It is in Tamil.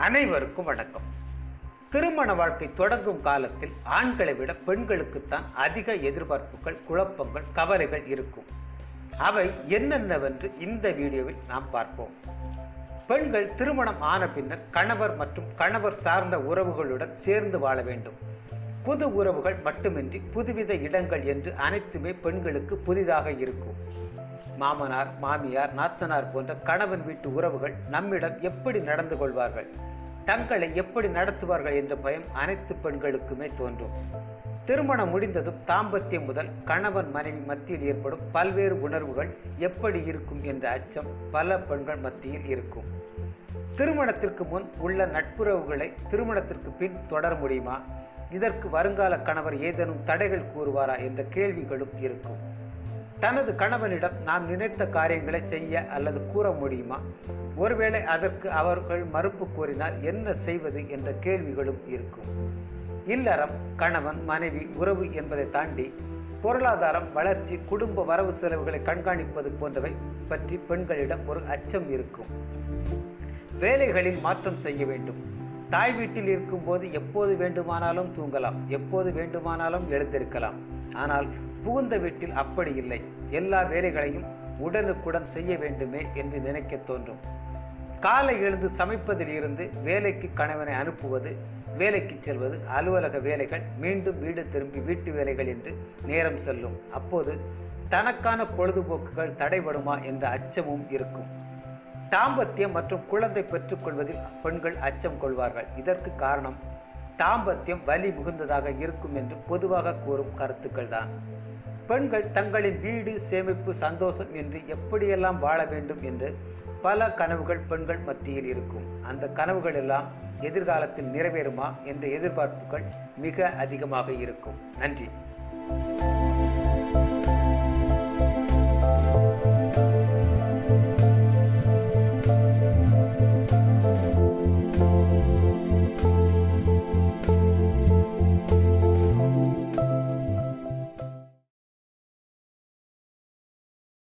அனைவருக்கும் வணக்கம். திருமண வாழ்க்கை தொடங்கும் காலத்தில் ஆண்களை விட பெண்களுக்குத்தான் அதிக எதிர்பார்ப்புகள் குழப்பங்கள் கவலைகள் இருக்கும். அவை என்னென்னவென்று இந்த வீடியோவில் நாம் பார்ப்போம். பெண்கள் திருமணம் ஆன பின்னர் கணவர் மற்றும் கணவர் சார்ந்த உறவுகளுடன் சேர்ந்து வாழ வேண்டும். புது உறவுகள் மட்டுமின்றி புதுவித இடங்கள் என்று அனைத்துமே பெண்களுக்கு புதிதாக இருக்கும். மாமனார் மாமியார் நாத்தனார் போன்ற கணவன் வீட்டு உறவுகள் நம்மிடம் எப்படி நடந்து கொள்வார்கள்? தங்களை எப்படி நடத்துவார்கள் என்ற பயம் அனைத்து பெண்களுக்குமே தோன்றும். திருமணம் முடிந்ததும் தாம்பத்தியம் முதல் கணவன் மனைவி மத்தியில் ஏற்படும் பல்வேறு உணர்வுகள் எப்படி இருக்கும் என்ற அச்சம் பல பெண்கள் மத்தியில் இருக்கும். திருமணத்திற்கு முன் உள்ள நட்புறவுகளை திருமணத்திற்கு பின் தொடர முடியுமா? இதற்கு வருங்கால கணவர் ஏதேனும் தடைகள் கூறுவாரா என்ற கேள்விகளும் இருக்கும். தனது கணவனிடம் நாம் நினைத்த காரியங்களை செய்ய அல்லது கூற முடியுமா? ஒருவேளை அதற்கு அவர்கள் மறுப்பு கூறினால் என்ன செய்வது என்ற கேள்விகளும் இருக்கும். இல்லறம் கணவன் மனைவி உறவு என்பதை தாண்டி பொருளாதாரம் வளர்ச்சி குடும்ப வரவு செலவுகளை கண்காணிப்பது போன்றவை பற்றி பெண்களிடம் ஒரு அச்சம் இருக்கும். வேலைகளில் மாற்றம் செய்ய வேண்டும். தாய் வீட்டில் இருக்கும்போது எப்போது வேண்டுமானாலும் தூங்கலாம் எப்போது வேண்டுமானாலும் எழுந்திருக்கலாம். ஆனால் புகுந்த வீட்டில் அப்படி இல்லை. எல்லா வேலைகளையும் உடனுக்குடன் செய்ய வேண்டுமே என்று நினைக்க தோன்றும். காலை எழுந்து சமைப்பதில் இருந்து வேலைக்கு கணவனை அனுப்புவது வேலைக்கு செல்வது அலுவலக வேலைகள் மீண்டும் வீடு திரும்பி வீட்டு வேலைகள் என்று நேரம் செல்லும். அப்போது தனக்கான பொழுதுபோக்குகள் தடைபடுமா என்ற அச்சமும் இருக்கும். தாம்பத்தியம் மற்றும் குழந்தை பெற்றுக்கொள்வதில் பெண்கள் அச்சம் கொள்வார்கள். இதற்கு காரணம் தாம்பத்தியம் வலி மிகுந்ததாக இருக்கும் என்று பொதுவாக கூறும் கருத்துக்கள் தான் பெண்கள் தங்களின் வீடு சேமிப்பு சந்தோஷம் என்று எப்படியெல்லாம் வாழ வேண்டும் என்று பல கனவுகள் பெண்கள் மத்தியில் இருக்கும். அந்த கனவுகள் எல்லாம் எதிர்காலத்தில் நிறைவேறுமா என்ற எதிர்பார்ப்புகள் மிக அதிகமாக இருக்கும். நன்றி.